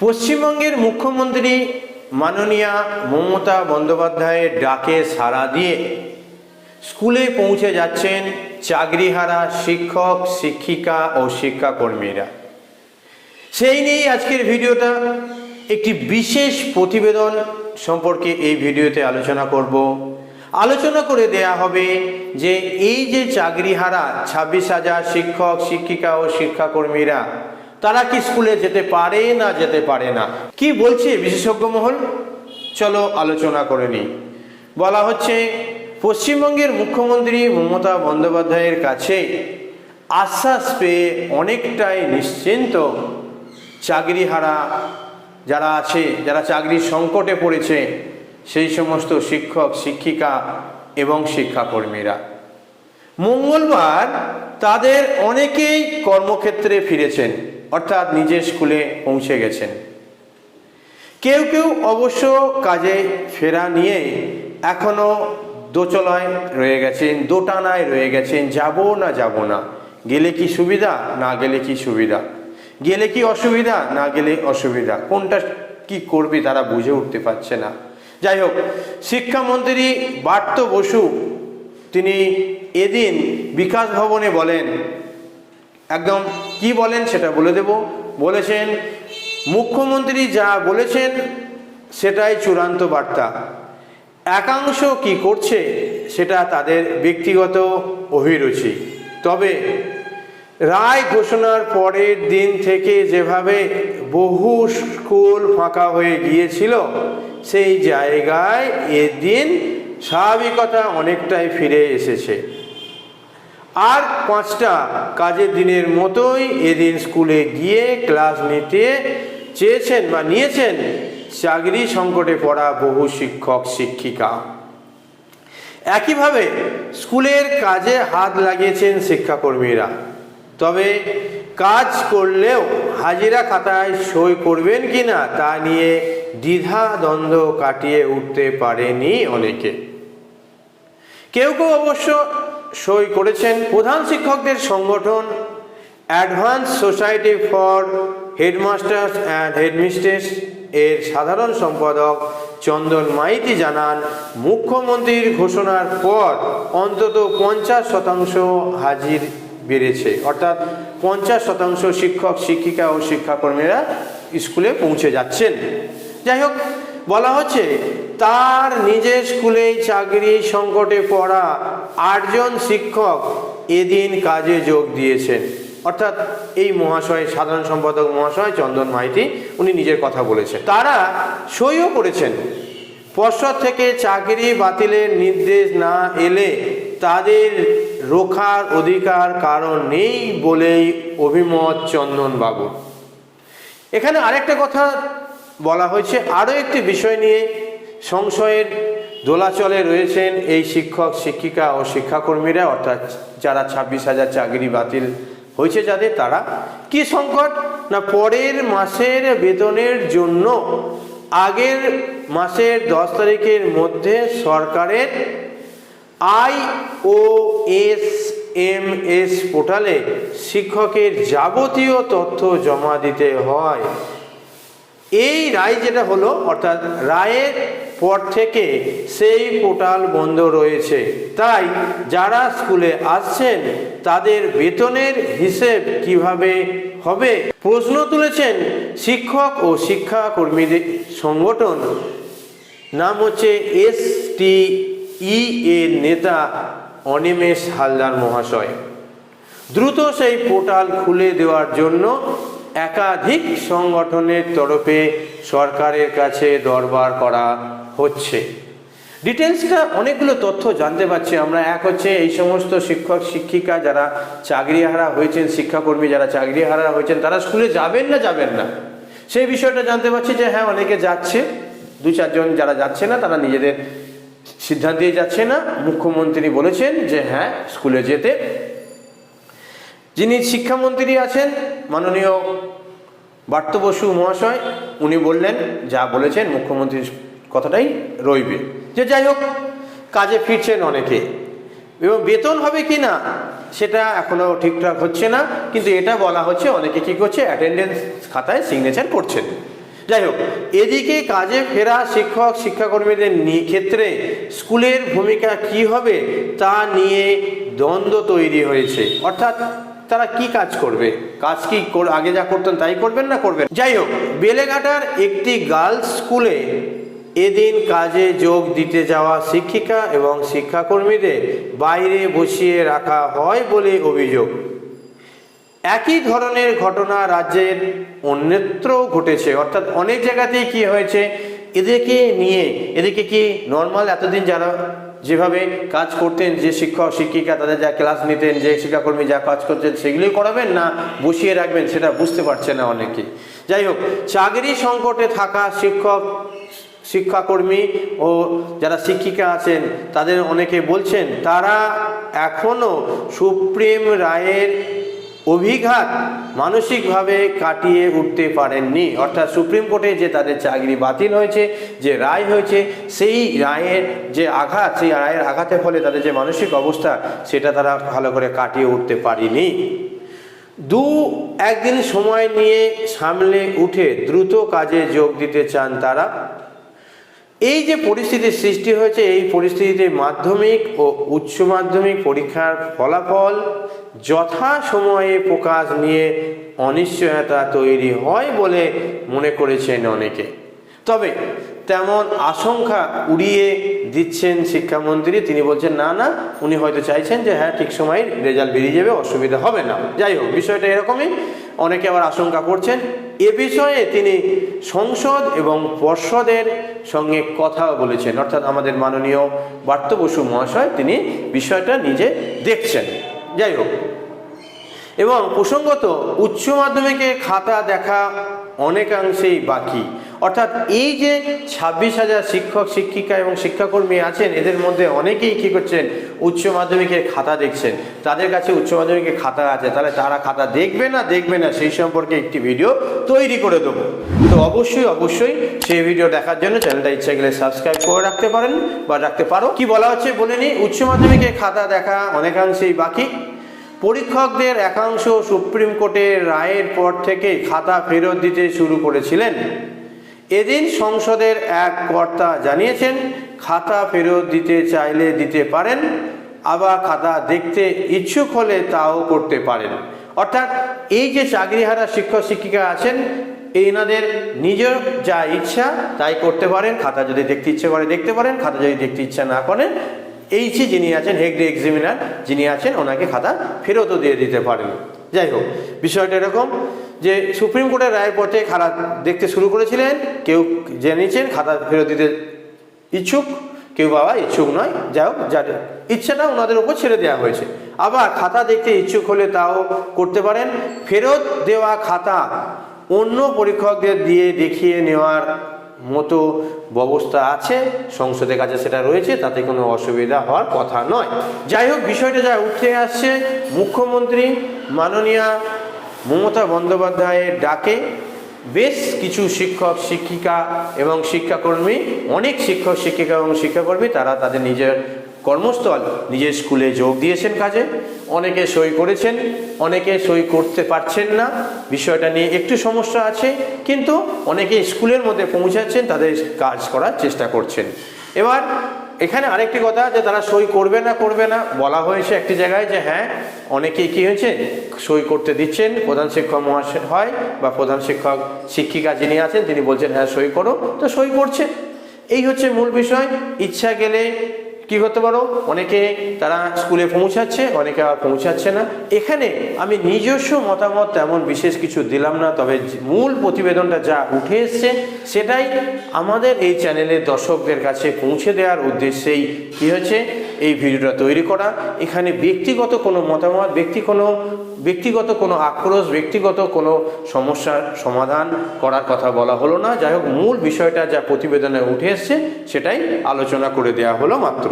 পশ্চিমবঙ্গের মুখ্যমন্ত্রী মাননীয়া মমতা বন্দ্যোপাধ্যায়ের ডাকে সাড়া দিয়ে স্কুলে পৌঁছে যাচ্ছেন চাকরিহারা শিক্ষক, শিক্ষিকা ও শিক্ষাকর্মীরা। সেই নিয়েই আজকের ভিডিওটা। একটি বিশেষ প্রতিবেদন সম্পর্কে এই ভিডিওতে আলোচনা করব। আলোচনা করে দেয়া হবে যে এই যে চাকরিহারা ছাব্বিশ হাজার শিক্ষক, শিক্ষিকা ও শিক্ষাকর্মীরা তারা কি স্কুলে যেতে পারে না যেতে পারে না? কি বলছে বিশেষজ্ঞ মহল? চলো আলোচনা করে নিই। বলা হচ্ছে, পশ্চিমবঙ্গের মুখ্যমন্ত্রী মমতা বন্দ্যোপাধ্যায়ের কাছে আশ্বাস পেয়ে অনেকটাই নিশ্চিন্ত চাকরিহারা যারা আছে, যারা চাকরির সংকটে পড়েছে, সেই সমস্ত শিক্ষক, শিক্ষিকা এবং শিক্ষাকর্মীরা। মঙ্গলবার তাদের অনেকেই কর্মক্ষেত্রে ফিরেছেন। অর্থাৎ নিজের স্কুলে পৌঁছে গেছেন। কেউ কেউ অবশ্য কাজে ফেরা নিয়ে এখনও দোচলায় রয়ে গেছেন, দোটানায় রয়ে গেছেন, যাব না যাব না, গেলে কি সুবিধা, না গেলে কি সুবিধা, গেলে কি অসুবিধা, না গেলে অসুবিধা, কোনটা কি করবে তারা বুঝে উঠতে পারছে না। যাই হোক, শিক্ষামন্ত্রী বার্ত বসু তিনি এদিন বিকাশ ভবনে বলেন একদম কি বলেন সেটা বলে দেব। বলেছেন, মুখ্যমন্ত্রী যা বলেছেন সেটাই চূড়ান্ত বার্তা। একাংশ কি করছে সেটা তাদের ব্যক্তিগত অভিরুচি। তবে রায় ঘোষণার পরের দিন থেকে যেভাবে বহু স্কুল ফাঁকা হয়ে গিয়েছিল, সেই জায়গায় এদিন স্বাভাবিকতা অনেকটাই ফিরে এসেছে। আর পাঁচটা কাজের দিনের মতোই এদিন স্কুলে গিয়ে ক্লাস নিতে চেয়েছেন বা নিয়েছেন চাকরি সংকটে পড়া বহু শিক্ষক, শিক্ষিকা। একইভাবে স্কুলের কাজে হাত লাগিয়েছেন শিক্ষাকর্মীরা। তবে কাজ করলেও হাজিরা খাতায় সই করবেন কি না তা নিয়ে দ্বিধা দ্বন্দ্ব কাটিয়ে উঠতে পারেনি অনেকে। কেউ কেউ অবশ্য সই করেছেন প্রধান শিক্ষকদের সংগঠন advance society for headmasters and headmistress এর সাধারণ সম্পাদক চন্দন মাইতি জানান, মুখ্যমন্ত্রীর ঘোষণার পর অন্তত পঞ্চাশ শতাংশ হাজির বেড়েছে। অর্থাৎ পঞ্চাশ শতাংশ শিক্ষক, শিক্ষিকা ও শিক্ষাকর্মীরা স্কুলে পৌঁছে যাচ্ছেন। যাই হোক, বলা হচ্ছে তার নিজের স্কুলেই চাকরি সংকটে পড়া আটজন শিক্ষক এদিন কাজে যোগ দিয়েছেন। অর্থাৎ এই মহাশয়, সাধারণ সম্পাদক মহাশয় চন্দন মাইতি, উনি নিজের কথা বলেছেন। তারা সইও করেছেন। পর্ষদ থেকে চাকরি বাতিলের নির্দেশ না এলে তাদের রোখার অধিকার কারণ নেই বলেই অভিমত চন্দন বাবু। এখানে আরেকটা কথা বলা হয়েছে। আরও একটি বিষয় নিয়ে সংশয়ের দোলাচলে রয়েছেন এই শিক্ষক, শিক্ষিকা ও শিক্ষাকর্মীরা, অর্থাৎ যারা ছাব্বিশ হাজার চাকরি বাতিল হয়েছে যাদের, তারা কি সংকট? না পরের মাসের বেতনের জন্য আগের মাসের দশ তারিখের মধ্যে সরকারের I O S M S পোর্টালে শিক্ষকের যাবতীয় তথ্য জমা দিতে হয়। এই রায় যেটা হলো, অর্থাৎ রায়ের পর থেকে সেই পোর্টাল বন্ধ রয়েছে। তাই যারা স্কুলে আসছেন, তাদের বেতনের হিসেব কীভাবে হবে? প্রশ্ন তুলেছেন শিক্ষক ও শিক্ষাকর্মীদের সংগঠন। নাম হচ্ছে এস টি ই এর নেতা অনিমেষ হালদার মহাশয়। দ্রুত সেই পোর্টাল খুলে দেওয়ার জন্য একাধিক সংগঠনের তরফে সরকারের কাছে দরবার করা হচ্ছে। ডিটেলসটা অনেকগুলো তথ্য জানতে পারছি আমরা। এক হচ্ছে এই সমস্ত শিক্ষক, শিক্ষিকা যারা চাকরিহারা হয়েছেন, শিক্ষাকর্মী যারা চাকরিহারা হয়েছেন, তারা স্কুলে যাবেন না যাবেন না। সেই বিষয়টা জানতে পারছি যে হ্যাঁ অনেকে যাচ্ছে। দু চারজন যারা যাচ্ছে না, তারা নিজেদের সিদ্ধান্তে যাচ্ছে না। মুখ্যমন্ত্রী বলেছেন যে হ্যাঁ স্কুলে যেতে। যিনি শিক্ষামন্ত্রী আছেন, মাননীয় বার্ত বসু মহাশয়, উনি বললেন, যা বলেছেন মুখ্যমন্ত্রীর কথাটাই রইবে। যে যাই হোক, কাজে ফিরছেন অনেকে। এবং বেতন হবে কি না, সেটা এখনও ঠিকঠাক হচ্ছে না, কিন্তু এটা বলা হচ্ছে অনেকে কি করছে অ্যাটেন্ডেন্স খাতায় সিগনেচার করছেন। যাই হোক, এদিকে কাজে ফেরা শিক্ষক, শিক্ষাকর্মীদের ক্ষেত্রে স্কুলের ভূমিকা কি হবে, তা নিয়ে দ্বন্দ্ব তৈরি হয়েছে। অর্থাৎ তারা কি কাজ করবে? কাজ কি আগে যা করতেন তাই করবেন না করবেন? যাই হোক, বেলেঘাটার একটি গার্লস স্কুলে এদিন কাজে যোগ দিতে যাওয়া শিক্ষিকা এবং শিক্ষাকর্মীদের বাইরে বসিয়ে রাখা হয় বলে অভিযোগ। একই ধরনের ঘটনা রাজ্যের অন্যত্রও ঘটেছে। অর্থাৎ অনেক জায়গাতেই কি হয়েছে, এদেরকে নিয়ে, এদেরকে কি নর্মাল এতদিন যারা যেভাবে কাজ করতেন, যে শিক্ষক, শিক্ষিকা, তাদের যা ক্লাস নিতেন, যে শিক্ষাকর্মী যা কাজ করতেন, সেগুলোই করাবেন না বসিয়ে রাখবেন, সেটা বুঝতে পারছে না অনেকে। যাই হোক, চাকরি সংকটে থাকা শিক্ষক শিক্ষাকর্মী ও যারা শিক্ষিকা আছেন, তাদের অনেকে বলছেন, তারা এখনও সুপ্রিম রায়ের অভিঘাত মানসিকভাবে কাটিয়ে উঠতে পারেননি। অর্থাৎ সুপ্রিম কোর্টে যে তাদের চাকরি বাতিল হয়েছে, যে রায় হয়েছে, সেই রায়ের যে আঘাত, সেই রায়ের আঘাতের ফলে তাদের যে মানসিক অবস্থা, সেটা তারা ভালো করে কাটিয়ে উঠতে পারেনি। দু একদিন সময় নিয়ে সামলে উঠে দ্রুত কাজে যোগ দিতে চান তারা। এই যে পরিস্থিতির সৃষ্টি হয়েছে, এই পরিস্থিতিতে মাধ্যমিক ও উচ্চ মাধ্যমিক পরীক্ষার ফলাফল যথা সময়ে প্রকাশ নিয়ে অনিশ্চয়তা তৈরি হয় বলে মনে করেছেন অনেকে। তবে তেমন আশঙ্কা উড়িয়ে দিচ্ছেন শিক্ষামন্ত্রী। তিনি বলছেন, না না, উনি হয়তো চাইছেন যে হ্যাঁ ঠিক সময়ে রেজাল্ট বেরিয়ে যাবে, অসুবিধা হবে না। যাই হোক, বিষয়টা এরকমই। অনেকে আবার আশঙ্কা করছেন। এ বিষয়ে তিনি সংসদ এবং পর্ষদের সঙ্গে কথাও বলেছেন। অর্থাৎ আমাদের মাননীয় বার্ত বসু মহাশয় তিনি বিষয়টা নিজে দেখছেন। যাই হোক। এবং প্রসঙ্গত উচ্চ মাধ্যমিকের খাতা দেখা অনেকাংশেই বাকি। অর্থাৎ এই যে ছাব্বিশ হাজার শিক্ষক, শিক্ষিকা এবং শিক্ষাকর্মী আছেন, এদের মধ্যে অনেকেই কী করছেন? উচ্চ মাধ্যমিকের খাতা দেখছেন। তাদের কাছে উচ্চ মাধ্যমিকের খাতা আছে। তাহলে তারা খাতা দেখবে না? দেখবে না। সেই সম্পর্কে একটি ভিডিও তৈরি করে দেবো। তো অবশ্যই অবশ্যই সেই ভিডিও দেখার জন্য চ্যানেলটা ইচ্ছা গেলে সাবস্ক্রাইব করে রাখতে পারেন বা রাখতে পারো। কি বলা হচ্ছে বলে নিই? উচ্চ মাধ্যমিকের খাতা দেখা অনেকাংশেই বাকি। পরীক্ষকদের একাংশ সুপ্রিম কোর্টের রায়ের পর থেকে খাতা ফেরত দিতে শুরু করেছিলেন। এদিন সংসদের এক কর্তা জানিয়েছেন, খাতা ফেরত দিতে চাইলে দিতে পারেন, আবার খাতা দেখতে ইচ্ছুক হলে তাও করতে পারেন। অর্থাৎ এই যে চাকরিহারা শিক্ষক শিক্ষিকা আছেন, এনাদের নিজের যা ইচ্ছা তাই করতে পারেন, খাতা যদি দেখতে ইচ্ছে করে দেখতে পারেন, খাতা যদি দেখতে ইচ্ছা না করেন এইচি যিনি আছেন হেড এক্সামিনার যিনি আছেন, ওনাকে খাতা ফেরতও দিয়ে দিতে পারেন। যাই হোক, বিষয়টা এরকম যে সুপ্রিম কোর্টের রায়ের পথে খাতা দেখতে শুরু করেছিলেন, কেউ জেনেছেন, খাতা ফেরত দিতে ইচ্ছুক, কেউ বাবা ইচ্ছুক নয়। যাই হোক যাদের ইচ্ছাটা ওনাদের উপর ছেড়ে দেওয়া হয়েছে। আবার খাতা দেখতে ইচ্ছুক হলে তাও করতে পারেন। ফেরত দেওয়া খাতা অন্য পরীক্ষকদের দিয়ে দেখিয়ে নেওয়ার মতো ব্যবস্থা আছে, সংসদের কাছে সেটা রয়েছে, তাতে কোনো অসুবিধা হওয়ার কথা নয়। যাই হোক, বিষয়টা যা উঠে আসছে, মুখ্যমন্ত্রী মাননীয়া মমতা বন্দ্যোপাধ্যায়ের ডাকে বেশ কিছু শিক্ষক, শিক্ষিকা এবং শিক্ষাকর্মী, অনেক শিক্ষক, শিক্ষিকা এবং শিক্ষাকর্মী, তারা তাদের নিজের কর্মস্থল, নিজের স্কুলে যোগ দিয়েছেন কাজে। অনেকে সই করেছেন, অনেকে সই করতে পারছেন না, বিষয়টা নিয়ে একটু সমস্যা আছে, কিন্তু অনেকে স্কুলের মধ্যে পৌঁছাচ্ছেন তাদের কাজ করার চেষ্টা করছেন। এবার, এখানে আরেকটি কথা যে তারা সই করবে না করবে না, বলা হয়েছে একটি জায়গায় যে হ্যাঁ অনেকেই কী হয়েছে, সই করতে দিচ্ছেন, প্রধান শিক্ষক মহাশয় হয় বা প্রধান শিক্ষক শিক্ষিকা যিনি আছেন, তিনি বলছেন হ্যাঁ সই করো। তো সই করছে। এই হচ্ছে মূল বিষয়। ইচ্ছা গেলে কি করতে পারো? অনেকে তারা স্কুলে পৌঁছাচ্ছে, অনেকে আবার পৌঁছাচ্ছে না। এখানে আমি নিজস্ব মতামত তেমন বিশেষ কিছু দিলাম না, তবে মূল প্রতিবেদনটা যা উঠে এসছে, সেটাই আমাদের এই চ্যানেলের দর্শকদের কাছে পৌঁছে দেওয়ার উদ্দেশ্যেই কি হচ্ছে? এই ভিডিওটা তৈরি করা। এখানে ব্যক্তিগত কোনো মতামত, ব্যক্তি কোনো, ব্যক্তিগত কোনো আক্রোশ, ব্যক্তিগত কোনো সমস্যার সমাধান করার কথা বলা হলো না। যাই হোক, মূল বিষয়টা যা প্রতিবেদনে উঠে এসছে, সেটাই আলোচনা করে দেয়া হলো মাত্র।